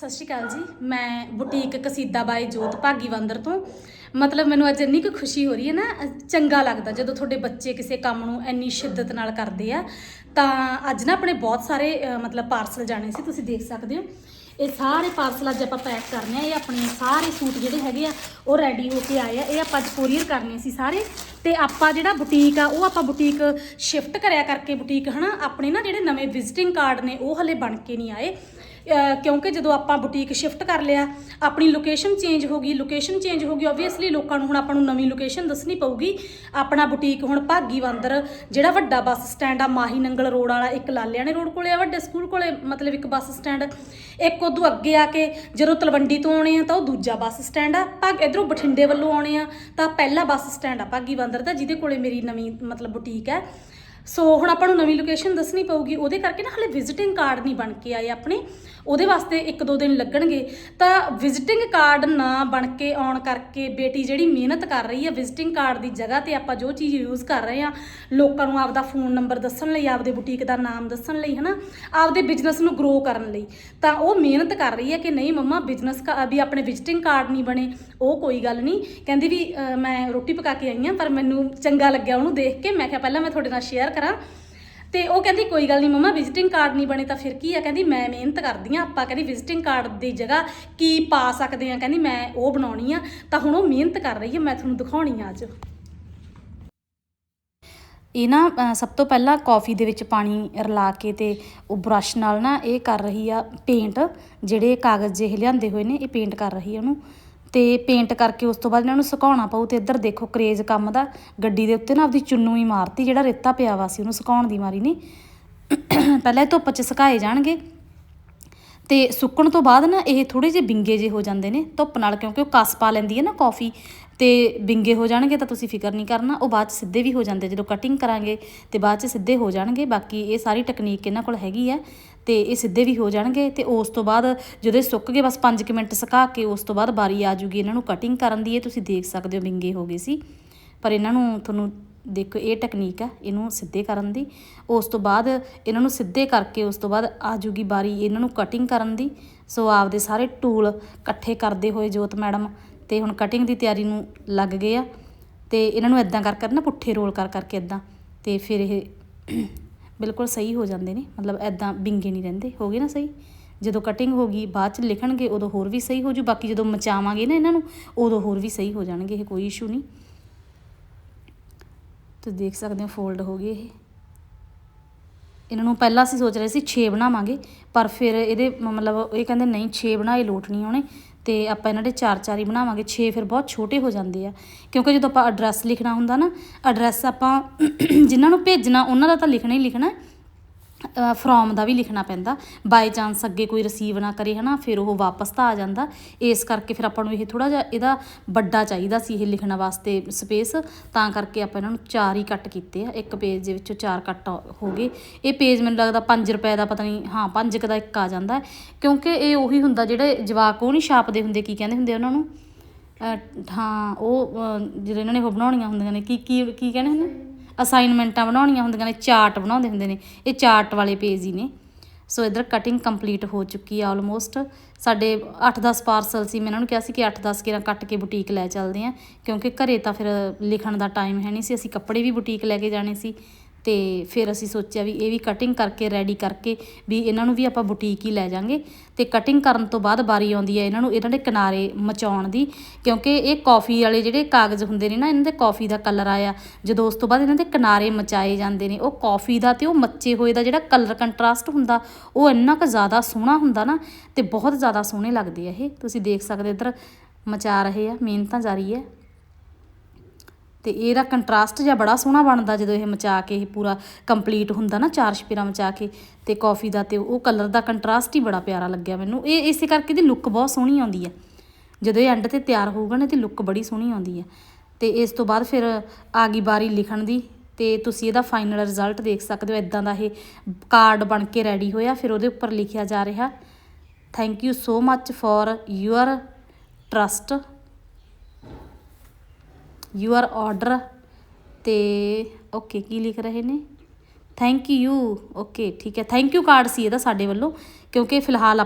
ਸਤਿ ਸ਼੍ਰੀ ਅਕਾਲ ਜੀ। ਮੈਂ ਬੁਟੀਕ ਕਸੀਦਾ ਬਾਈ ਜੋਤ ਭਾਗੀ ਵੰਦਰ ਤੋਂ। ਮਤਲਬ ਮੈਨੂੰ ਅੱਜ ਇੰਨੀ ਕੁ ਖੁਸ਼ੀ ਹੋ ਰਹੀ ਹੈ ਨਾ ਚੰਗਾ ਲੱਗਦਾ ਜਦੋਂ ਤੁਹਾਡੇ ਬੱਚੇ ਕਿਸੇ ਕੰਮ ਨੂੰ ਇੰਨੀ ਸ਼ਿੱਦਤ ਨਾਲ ਕਰਦੇ ਆ। ਤਾਂ ਅੱਜ ਨਾ ਆਪਣੇ ਬਹੁਤ ਸਾਰੇ ਮਤਲਬ ਪਾਰਸਲ ਜਾਣੇ ਸੀ, ਤੁਸੀਂ ਦੇਖ ਸਕਦੇ ਹੋ। ਇਹ ਸਾਰੇ ਪਾਰਸਲ ਅੱਜ ਆਪਾਂ ਪੈਕ ਕਰਨੇ ਆ। ਇਹ ਆਪਣੇ ਸਾਰੇ ਸੂਟ ਜਿਹੜੇ ਹੈਗੇ ਆ, ਉਹ ਰੈਡੀ ਹੋ ਕੇ ਆਏ ਆ। ਇਹ ਆਪਾਂ ਅੱਜ ਕੋਰੀਅਰ ਕਰਨੇ ਸੀ ਸਾਰੇ। ਤੇ ਆਪਾਂ ਜਿਹੜਾ ਬੁਟੀਕ ਆ, ਉਹ ਆਪਾਂ ਬੁਟੀਕ ਸ਼ਿਫਟ ਕਰਿਆ ਕਰਕੇ ਬੁਟੀਕ, ਹਨਾ, ਆਪਣੇ ਨਾ ਜਿਹੜੇ ਨਵੇਂ ਵਿਜ਼ਿਟਿੰਗ ਕਾਰਡ ਨੇ, ਉਹ ਹਲੇ ਬਣ ਕੇ ਨਹੀਂ ਆਏ। ਕਿਉਂਕਿ ਜਦੋਂ ਆਪਾਂ ਬੁਟੀਕ ਸ਼ਿਫਟ ਕਰ ਲਿਆ, ਆਪਣੀ ਲੋਕੇਸ਼ਨ ਚੇਂਜ ਹੋ ਗਈ ਲੋਕੇਸ਼ਨ ਚੇਂਜ ਹੋ ਗਈ ਆਬਵੀਅਸਲੀ ਲੋਕਾਂ ਨੂੰ ਹੁਣ ਆਪਾਂ ਨੂੰ ਨਵੀਂ ਲੋਕੇਸ਼ਨ ਦੱਸਣੀ ਪਊਗੀ। ਆਪਣਾ ਬੁਟੀਕ ਹੁਣ ਭਾਗੀ ਬੰਦਰ ਜਿਹੜਾ ਵੱਡਾ ਬੱਸ ਸਟੈਂਡ ਆ, ਮਾਹੀ ਨੰਗਲ ਰੋਡ ਵਾਲਾ, ਇੱਕ ਲਾਲਿਆਣੇ ਰੋਡ ਕੋਲੇ ਆ, ਵੱਡੇ ਸਕੂਲ ਕੋਲੇ, ਮਤਲਬ ਇੱਕ ਬੱਸ ਸਟੈਂਡ ਇੱਕ ਉਦੋਂ ਅੱਗੇ ਆ ਕੇ ਜਦੋਂ ਤਲਵੰਡੀ ਤੋਂ ਆਉਣੇ ਆ ਤਾਂ ਉਹ ਦੂਜਾ ਬੱਸ ਸਟੈਂਡ ਆ। ਭਾਗ, ਇਧਰੋਂ ਬਠਿੰਡੇ ਵੱਲੋਂ ਆਉਣੇ ਆ ਤਾਂ ਪਹਿਲਾ ਬੱਸ ਸਟੈਂਡ ਆ ਭਾਗੀ ਬੰਦਰ ਦਾ, ਜਿਹਦੇ ਕੋਲੇ ਮੇਰੀ ਨਵੀਂ ਮਤਲਬ ਬੁਟੀਕ ਹੈ ਸੋ ਹੁਣ ਆਪਾਂ ਨੂੰ ਨਵੀਂ ਲੋਕੇਸ਼ਨ ਦੱਸਣੀ ਪਊਗੀ। ਉਹਦੇ ਕਰਕੇ ਨਾ ਹਲੇ ਵਿਜ਼ਿਟਿੰਗ ਕਾਰਡ ਨਹੀਂ ਬਣ ਕੇ ਆਏ ਆਪਣੇ। ਉਹਦੇ ਵਾਸਤੇ ਇੱਕ ਦੋ ਦਿਨ ਲੱਗਣਗੇ। ਤਾਂ ਵਿਜ਼ਿਟਿੰਗ ਕਾਰਡ ਨਾ ਬਣ ਕੇ ਆਉਣ ਕਰਕੇ ਬੇਟੀ ਜਿਹੜੀ ਮਿਹਨਤ ਕਰ ਰਹੀ ਹੈ ਵਿਜ਼ਿਟਿੰਗ ਕਾਰਡ ਦੀ ਜਗ੍ਹਾ ਤੇ ਆਪਾਂ ਜੋ ਚੀਜ਼ ਯੂਜ਼ ਕਰ ਰਹੇ ਆ, ਲੋਕਾਂ ਨੂੰ ਆਪਦਾ ਫੋਨ ਨੰਬਰ ਦੱਸਣ ਲਈ, ਆਪਦੇ ਬੁਟੀਕ ਦਾ ਨਾਮ ਦੱਸਣ ਲਈ, ਹਨਾ? ਆਪਦੇ ਬਿਜ਼ਨਸ ਨੂੰ ਗਰੋ ਕਰਨ ਲਈ। ਤਾਂ ਉਹ ਮਿਹਨਤ ਕਰ ਰਹੀ ਹੈ ਕਿ ਨਹੀਂ, ਮੰਮਾ ਬਿਜ਼ਨਸ ਵੀ ਆਪਣੇ ਵਿਜ਼ਿਟਿੰਗ ਕਾਰਡ ਨਹੀਂ ਬਣੇ। ਉਹ ਕੋਈ ਗੱਲ ਨਹੀਂ। ਕਹਿੰਦੀ ਵੀ ਮੈਂ ਰੋਟੀ ਪਕਾ ਕੇ ਆਈ ਹਾਂ ਪਰ ਮੈਨੂੰ ਚੰਗਾ ਲੱਗਿਆ ਉਹਨੂੰ ਦੇਖ ਕੇ। ਮੈਂ ਕਿਹਾ, ਪਹਿਲਾਂ ਮੈਂ ਤੁਹਾਡੇ ਨਾਲ ਸ਼ੇਅਰ ਕਰਾਂ। ਤੇ ਉਹ ਕਹਿੰਦੀ, ਕੋਈ ਗੱਲ ਨਹੀਂ ਮਮਾ ਵਿਜ਼ਿਟਿੰਗ ਕਾਰਡ ਨਹੀਂ ਬਣੇ ਤਾਂ ਫਿਰ ਕੀ ਆ? ਕਹਿੰਦੀ, ਮੈਂ ਮਿਹਨਤ ਕਰਦੀ ਆ, ਆਪਾਂ ਕਹਿੰਦੀ ਵਿਜ਼ਿਟਿੰਗ ਕਾਰਡ ਦੀ ਜਗ੍ਹਾ ਕੀ ਪਾ ਸਕਦੇ ਆ? ਕਹਿੰਦੀ, ਮੈਂ ਉਹ ਬਣਾਉਣੀ ਆ, ਤਾਂ ਹੁਣ ਉਹ ਮਿਹਨਤ ਕਰ ਰਹੀ ਆ, ਮੈਂ ਤੁਹਾਨੂੰ ਦਿਖਾਉਣੀ ਆ ਅੱਜ। ਇਹ ਨਾ ਸਭ ਤੋਂ ਪਹਿਲਾਂ ਕਾਫੀ ਦੇ ਵਿੱਚ ਪਾਣੀ ਰਲਾ ਕੇ ਤੇ ਉਹ ਬ੍ਰਸ਼ ਨਾਲ ਨਾ ਇਹ ਕਰ ਰਹੀ ਆ ਪੇਂਟ ਜਿਹੜੇ ਕਾਗਜ਼ ਜਿਹੇ ਲਿਆਂਦੇ ਹੋਏ ਨੇ, ਇਹ ਪੇਂਟ ਕਰ ਰਹੀ ਆ ਉਹਨੂੰ। ਤੇ ਪੇਂਟ ਕਰਕੇ ਉਸ ਤੋਂ ਬਾਅਦ ਇਹਨਾਂ ਨੂੰ ਸੁਕਾਉਣਾ ਪਊ ਤੇ ਇੱਧਰ ਦੇਖੋ ਕਰੇਜ਼ ਕੰਮ ਦਾ। ਗੱਡੀ ਦੇ ਉੱਤੇ ਨਾ ਆਪਦੀ ਚੁੰਨੂ ਹੀ ਮਾਰਤੀ, ਜਿਹੜਾ ਰੇਤਾ ਪਿਆ ਵਾ ਸੀ ਉਹਨੂੰ ਸੁਕਾਉਣ ਦੀ ਮਾਰੀ ਨੇ। ਪਹਿਲਾਂ ਇਹ ਧੁੱਪ 'ਚ ਸੁਕਾਏ ਜਾਣਗੇ। ਤੇ ਸੁੱਕਣ ਤੋਂ ਬਾਅਦ ਨਾ ਇਹ ਥੋੜੇ ਜਿਹੇ ਬਿੰਗੇ ਜੇ ਹੋ ਜਾਂਦੇ ਨੇ, ਧੁੱਪ ਨਾਲ ਕਿਉਂਕਿ ਉਹ ਕਸ ਪਾ ਲੈਂਦੀ ਹੈ ਨਾ ਕਾਫੀ, ਤੇ ਬਿੰਗੇ ਹੋ ਜਾਣਗੇ ਤਾਂ ਤੁਸੀਂ ਫਿਕਰ ਨਹੀਂ ਕਰਨਾ, ਉਹ ਬਾਅਦ ਚ ਸਿੱਧੇ ਵੀ ਹੋ ਜਾਂਦੇ, ਜਦੋਂ ਕਟਿੰਗ ਕਰਾਂਗੇ ਤੇ ਬਾਅਦ ਚ ਸਿੱਧੇ ਹੋ ਜਾਣਗੇ, ਬਾਕੀ ਇਹ ਸਾਰੀ ਟੈਕਨੀਕ ਇਹਨਾਂ ਕੋਲ ਹੈਗੀ ਹੈ, ਤੇ ਇਹ ਸਿੱਧੇ ਵੀ ਹੋ ਜਾਣਗੇ, ਤੇ ਉਸ ਤੋਂ ਬਾਅਦ ਜਦੋਂ ਇਹ ਸੁੱਕ ਗਏ ਬਸ 5 ਮਿੰਟ ਸੁਕਾ ਕੇ ਉਸ ਤੋਂ ਬਾਅਦ ਬਾਰੀ ਆ ਜੂਗੀ ਇਹਨਾਂ ਨੂੰ ਕਟਿੰਗ ਕਰਨ ਦੀ, ਇਹ ਤੁਸੀਂ ਦੇਖ ਸਕਦੇ ਹੋ ਬਿੰਗੇ ਹੋ ਗਏ ਸੀ, ਪਰ ਇਹਨਾਂ ਨੂੰ ਤੁਹਾਨੂੰ ਦੇਖੋ, ਇਹ ਟੈਕਨੀਕ ਆ, ਇਹਨੂੰ ਸਿੱਧੇ ਕਰਨ ਦੀ। ਉਸ ਤੋਂ ਬਾਅਦ ਇਹਨਾਂ ਨੂੰ ਸਿੱਧੇ ਕਰਕੇ ਉਸ ਤੋਂ ਬਾਅਦ ਆ ਜੂਗੀ ਬਾਰੀ, ਇਹਨਾਂ ਨੂੰ ਕਟਿੰਗ ਕਰਨ ਦੀ। ਸੋ ਆਪਦੇ ਸਾਰੇ ਟੂਲ ਇਕੱਠੇ ਕਰਦੇ ਹੋਏ ਜੋਤ ਮੈਡਮ, ਤੇ ਹੁਣ ਕਟਿੰਗ ਦੀ ਤਿਆਰੀ ਨੂੰ ਲੱਗ ਗਏ ਆ। ਤੇ ਇਹਨਾਂ ਨੂੰ ਇਦਾਂ ਕਰ ਕਰ ਨਾ, ਪੁੱਠੇ ਰੋਲ ਕਰ ਕਰਕੇ ਇਦਾਂ ਤੇ ਫਿਰ ਇਹ ਬਿਲਕੁਲ ਸਹੀ ਹੋ ਜਾਂਦੇ ਨੇ। ਮਤਲਬ ਇਦਾਂ ਬਿੰਗੇ ਨਹੀਂ ਰਹਿੰਦੇ। ਹੋ ਗਏ ਨਾ ਸਹੀ? ਜਦੋਂ ਕਟਿੰਗ ਹੋ ਗਈ, ਬਾਅਦ ਚ ਲਿਖਣਗੇ, ਉਦੋਂ ਹੋਰ ਵੀ ਸਹੀ ਹੋ ਜੂ। ਬਾਕੀ ਜਦੋਂ ਮਚਾਵਾਂਗੇ ਨਾ ਇਹਨਾਂ ਨੂੰ, ਉਦੋਂ ਹੋਰ ਵੀ ਸਹੀ ਹੋ ਜਾਣਗੇ, ਇਹ ਕੋਈ ਇਸ਼ੂ ਨਹੀਂ। ਤੁਸੀਂ ਦੇਖ ਸਕਦੇ ਹੋ ਫੋਲਡ ਹੋ ਗਏ ਇਹ। ਇਹਨਾਂ ਨੂੰ ਪਹਿਲਾਂ ਅਸੀਂ ਸੋਚ ਰਹੇ ਸੀ 6 ਬਣਾਵਾਂਗੇ, ਪਰ ਫਿਰ ਇਹਦੇ ਮਤਲਬ ਇਹ ਕਹਿੰਦੇ ਨਹੀਂ 6 ਬਣਾਏ ਲੋਟ ਨਹੀਂ ਆਉਣੇ, ਤੇ ਆਪਾਂ ਇਹਨਾਂ ਦੇ 4-4 ਹੀ ਬਣਾਵਾਂਗੇ। 6 ਫਿਰ ਬਹੁਤ ਛੋਟੇ ਹੋ ਜਾਂਦੇ ਆ, ਕਿਉਂਕਿ ਜਦੋਂ ਆਪਾਂ ਐਡਰੈਸ ਲਿਖਣਾ ਹੁੰਦਾ ਨਾ ਐਡਰੈਸ ਆਪਾਂ ਜਿਨ੍ਹਾਂ ਨੂੰ ਭੇਜਣਾ, ਉਹਨਾਂ ਦਾ ਤਾਂ ਲਿਖਣਾ ਹੀ ਲਿਖਣਾ ਫਰੋਮ ਦਾ ਵੀ ਲਿਖਣਾ ਪੈਂਦਾ। ਬਾਈ ਚਾਂਸ ਅੱਗੇ ਕੋਈ ਰਿਸੀਵ ਨਾ ਕਰੇ, ਹਨਾ, ਫਿਰ ਉਹ ਵਾਪਸ ਤਾਂ ਆ ਜਾਂਦਾ। ਇਸ ਕਰਕੇ ਫਿਰ ਆਪਾਂ ਨੂੰ ਇਹ ਥੋੜਾ ਜਿਹਾ ਇਹਦਾ ਵੱਡਾ ਚਾਹੀਦਾ ਸੀ ਇਹ ਲਿਖਣ ਵਾਸਤੇ ਸਪੇਸ ਤਾਂ ਕਰਕੇ ਆਪਾਂ ਇਹਨਾਂ ਨੂੰ ਚਾਰ ਹੀ ਕੱਟ ਕੀਤੇ ਆ। ਇੱਕ ਪੇਜ ਦੇ ਵਿੱਚੋਂ ਚਾਰ ਕੱਟ ਹੋ ਗਏ। ਇਹ ਪੇਜ ਮੈਨੂੰ ਲੱਗਦਾ 5 ਰੁਪਏ ਦਾ ਪਤਾ ਨਹੀਂ, ਹਾਂ 5 ਦਾ ਇੱਕ ਆ ਜਾਂਦਾ ਕਿਉਂਕਿ ਇਹ ਉਹੀ ਹੁੰਦਾ ਜਿਹੜੇ ਜਵਾਕ ਉਹ ਨਹੀਂ ਛਾਪਦੇ ਹੁੰਦੇ, ਕੀ ਕਹਿੰਦੇ ਹੁੰਦੇ ਉਹਨਾਂ ਨੂੰ? ਹਾਂ, ਉਹ ਜਿਹੜੇ ਇਹਨਾਂ ਨੇ ਉਹ ਬਣਾਉਣੀਆਂ ਹੁੰਦੀਆਂ ਨੇ, ਕੀ ਕੀ ਕੀ ਕਹਿੰਦੇ ਹੁੰਦੇ ਅਸਾਈਨਮੈਂਟਾਂ ਬਣਾਉਣੀਆਂ ਹੁੰਦੀਆਂ ਨੇ, ਚਾਰਟ ਬਣਾਉਂਦੇ ਹੁੰਦੇ ਨੇ, ਇਹ ਚਾਰਟ ਵਾਲੇ ਪੇਜ ਹੀ ਨੇ। ਸੋ ਇਧਰ ਕਟਿੰਗ ਕੰਪਲੀਟ ਹੋ ਚੁੱਕੀ ਆ ਆਲਮੋਸਟ ਸਾਡੇ 8-10 ਪਾਰਸਲ ਸੀ, ਮੈਂ ਇਹਨਾਂ ਨੂੰ ਕਿਹਾ ਸੀ ਕਿ 8-10 ਕਿਰਾਂ ਕੱਟ ਕੇ ਬੁਟੀਕ ਲੈ ਚੱਲਦੇ ਆ, ਕਿਉਂਕਿ ਘਰੇ ਤਾਂ ਫਿਰ ਲਿਖਣ ਦਾ ਟਾਈਮ ਹੈ ਨਹੀਂ ਸੀ, ਅਸੀਂ ਕੱਪੜੇ ਵੀ ਬੁਟੀਕ ਲੈ ਕੇ ਜਾਣੇ ਸੀ। ਤੇ ਫਿਰ ਅਸੀਂ ਸੋਚਿਆ ਵੀ ਇਹ ਵੀ ਕਟਿੰਗ ਕਰਕੇ ਰੈਡੀ ਕਰਕੇ ਵੀ ਇਹਨਾਂ ਨੂੰ ਵੀ ਆਪਾਂ ਬੁਟੀਕ ਹੀ ਲੈ ਜਾਾਂਗੇ ਤੇ ਕਟਿੰਗ ਕਰਨ ਤੋਂ ਬਾਅਦ ਬਾਰੀ ਆਉਂਦੀ ਹੈ ਇਹਨਾਂ ਨੂੰ ਇਹਨਾਂ ਦੇ ਕਿਨਾਰੇ ਮਚਾਉਣ ਦੀ, ਕਿਉਂਕਿ ਇਹ ਕਾਫੀ ਵਾਲੇ ਜਿਹੜੇ ਕਾਗਜ਼ ਹੁੰਦੇ ਨੇ ਨਾ, ਇਹਨਾਂ ਦੇ ਕਾਫੀ ਦਾ ਕਲਰ ਆਇਆ। ਜਦੋਂ ਉਸ ਤੋਂ ਬਾਅਦ ਇਹਨਾਂ ਦੇ ਕਿਨਾਰੇ ਮਚਾਏ ਜਾਂਦੇ ਨੇ। ਉਹ ਕਾਫੀ ਦਾ ਤੇ ਉਹ ਮੱਚੇ ਹੋਏ ਦਾ ਜਿਹੜਾ ਕਲਰ ਕੰਟਰਾਸਟ ਹੁੰਦਾ, ਉਹ ਇੰਨਾ ਕੁ ਜ਼ਿਆਦਾ ਸੋਹਣਾ ਹੁੰਦਾ ਨਾ ਤੇ ਬਹੁਤ ਜ਼ਿਆਦਾ ਸੋਹਣੇ ਲੱਗਦੇ ਆ ਇਹ। ਤੁਸੀਂ ਦੇਖ ਸਕਦੇ ਇੱਧਰ ਮਚਾ ਰਹੇ ਆ, ਮਿਹਨਤਾਂ ਜਾਰੀ ਹੈ। ਤੇ ਇਹਦਾ ਕੰਟਰਾਸਟ ਜਿਹਾ ਬੜਾ ਸੋਹਣਾ ਬਣਦਾ ਜਦੋਂ ਇਹ ਮਚਾ ਕੇ ਇਹ ਪੂਰਾ ਕੰਪਲੀਟ ਹੁੰਦਾ ਨਾ, ਚਾਰ ਸ਼ਪੀਰਾਂ ਮਚਾ ਕੇ ਤੇ ਕਾਫੀ ਦਾ ਤੇ ਉਹ ਕਲਰ ਦਾ ਕੰਟਰਾਸਟ ਹੀ ਬੜਾ ਪਿਆਰਾ ਲੱਗਿਆ ਮੈਨੂੰ। ਇਹ ਇਸੇ ਕਰਕੇ ਇਹਦੀ ਲੁੱਕ ਬਹੁਤ ਸੋਹਣੀ ਆਉਂਦੀ ਹੈ ਜਦੋਂ ਇਹ ਐਂਡ ਤੇ ਤਿਆਰ ਹੋਊਗਾ ਨਾ, ਇਹਦੀ ਲੁੱਕ ਬੜੀ ਸੋਹਣੀ ਆਉਂਦੀ ਹੈ ਤੇ ਇਸ ਤੋਂ ਬਾਅਦ ਫਿਰ ਆ ਗਈ ਬਾਰੀ ਲਿਖਣ ਦੀ ਤੇ ਤੁਸੀਂ ਇਹਦਾ ਫਾਈਨਲ ਰਿਜ਼ਲਟ ਦੇਖ ਸਕਦੇ ਹੋ। ਇਦਾਂ ਦਾ ਇਹ ਕਾਰਡ ਬਣ ਕੇ ਰੈਡੀ ਹੋਇਆ, ਫਿਰ ਉਹਦੇ ਉੱਪਰ ਲਿਖਿਆ ਜਾ ਰਿਹਾ thank you so much for your trust your order ਤੇ ਓਕੇ, ਕੀ ਲਿਖ ਰਹੇ ਨੇ? ਥੈਂਕ ਯੂ ਓਕੇ, ਠੀਕ ਹੈ। ਥੈਂਕ ਯੂ ਕਾਰਡ ਸੀ ਇਹਦਾ ਸਾਡੇ ਵੱਲੋਂ, ਕਿਉਂਕਿ ਫਿਲਹਾਲ